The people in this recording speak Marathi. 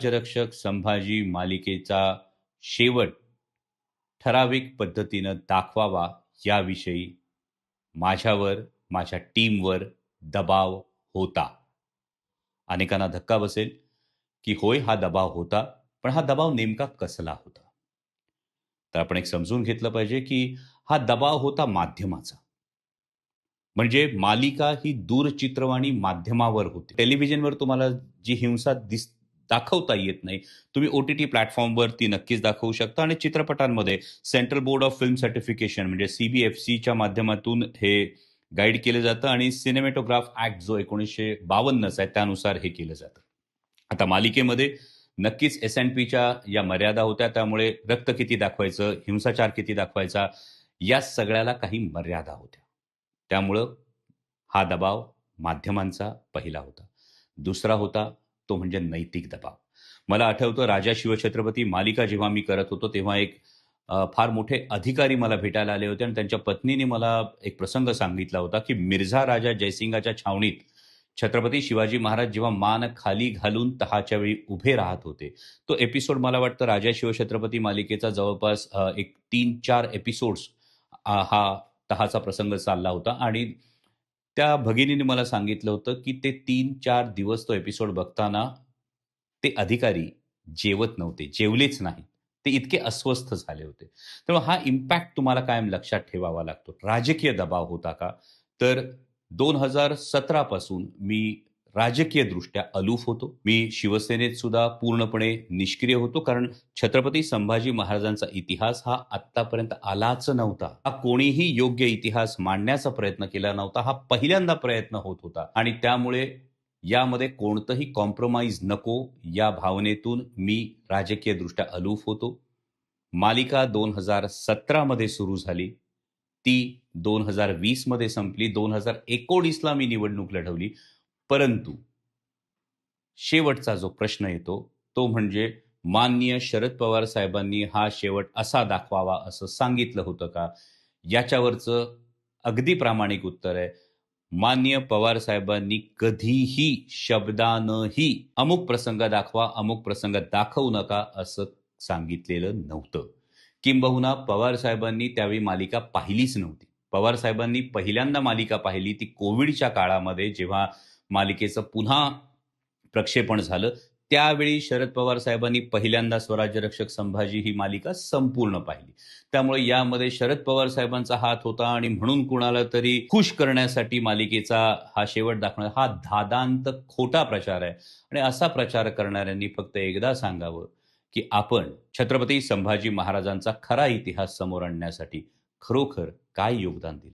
राज्यरक्षक संभाजी मालिकेचा शेवट ठराविक पद्धतीनं दाखवावा याविषयी माझ्यावर माझ्या टीमवर दबाव होता. अनेकांना धक्का बसेल की होय हा दबाव होता पण हा दबाव नेमका कसला होता? तर आपण एक समजून घेतलं पाहिजे की हा दबाव होता माध्यमाचा. म्हणजे मालिका ही दूरचित्रवाणी माध्यमावर होती. टेलिव्हिजनवर तुम्हाला जी हिंसा दिस दाखवता येत नाही. तुम्ही ओ टी टी प्लॅटफॉर्मवर ती नक्कीच दाखवू शकता आणि चित्रपटांमध्ये central board of film certification म्हणजे सीबीएफसीच्या माध्यमातून हे गाईड केलं जातं आणि सिनेमॅटोग्राफ ऍक्ट जो एकोणीसशे बावन्नच आहे त्यानुसार हे केलं जातं. आता मालिकेमध्ये नक्कीच एस एन पीच्या या मर्यादा होत्या त्यामुळे रक्त किती दाखवायचं हिंसाचार किती दाखवायचा या सगळ्याला काही मर्यादा होत्या. त्यामुळं हा दबाव माध्यमांचा पहिला होता. दुसरा होता तो म्हणजे नैतिक दबाव. मला आठवतं राजा शिवछत्रपती मालिका जेव्हा मी करत होतो तेव्हा एक फार मोठे अधिकारी मला भेटायला आले होते आणि त्यांच्या पत्नीने मला एक प्रसंग सांगितला होता की मिर्झा राजा जयसिंगाच्या छावणीत छत्रपती शिवाजी महाराज जेव्हा मान खाली घालून तहाच्या वेळी उभे राहत होते. तो एपिसोड मला वाटतं राजा शिवछत्रपती मालिकेचा जवळपास एक तीन चार एपिसोड्स हा तहाचा प्रसंग चालला होता आणि त्या भगिनीने मला सांगितलं होतं की ते तीन चार दिवस तो एपिसोड बघताना ते अधिकारी जेवत नव्हते जेवलेच नाही ते इतके अस्वस्थ झाले होते. त्यामुळे हा इम्पॅक्ट तुम्हाला कायम लक्षात ठेवावा लागतो. राजकीय दबाव होता का? तर दोन हजार सतरापासून मी राजकीयदृष्ट्या अलूफ होतो. मी शिवसेनेत सुद्धा पूर्णपणे निष्क्रिय होतो कारण छत्रपती संभाजी महाराजांचा इतिहास हा आत्तापर्यंत आलाच नव्हता. हा कोणीही योग्य इतिहास मांडण्याचा प्रयत्न केला नव्हता हा पहिल्यांदा प्रयत्न होत होता. आणि त्यामुळे यामध्ये कोणतंही कॉम्प्रोमाइज नको या भावनेतून मी राजकीयदृष्ट्या अलूफ होतो. मालिका दोन हजार सतरामध्ये सुरू झाली. ती दोन हजार वीसमध्ये संपली. दोन हजार एकोणीसला मी निवडणूक लढवली. परंतु शेवटचा जो प्रश्न येतो तो म्हणजे माननीय शरद पवार साहेबांनी हा शेवट असा दाखवावा असं सांगितलं होतं का? याच्यावरचं अगदी प्रामाणिक उत्तर आहे. मान्य पवार साहेबांनी कधीही शब्दानंही अमुक प्रसंग दाखवा अमुक प्रसंग दाखवू नका असं सांगितलेलं नव्हतं. किंबहुना पवार साहेबांनी त्यावेळी मालिका पाहिलीच नव्हती. पवार साहेबांनी पहिल्यांदा मालिका पाहिली ती कोविडच्या काळामध्ये जेव्हा मालिकेचं पुन्हा प्रक्षेपण झालं. त्यावेळी शरद पवार साहेबांनी पहिल्यांदा स्वराज्य रक्षक संभाजी ही मालिका संपूर्ण पाहिली. त्यामुळे यामध्ये शरद पवार साहेबांचा हात होता आणि म्हणून कुणाला तरी खुश करण्यासाठी मालिकेचा हा शेवट दाखवणार हा धादांत खोटा प्रचार आहे. आणि असा प्रचार करणाऱ्यांनी फक्त एकदा सांगावं की आपण छत्रपती संभाजी महाराजांचा खरा इतिहास समोर आणण्यासाठी खरोखर काय योगदान दिलं?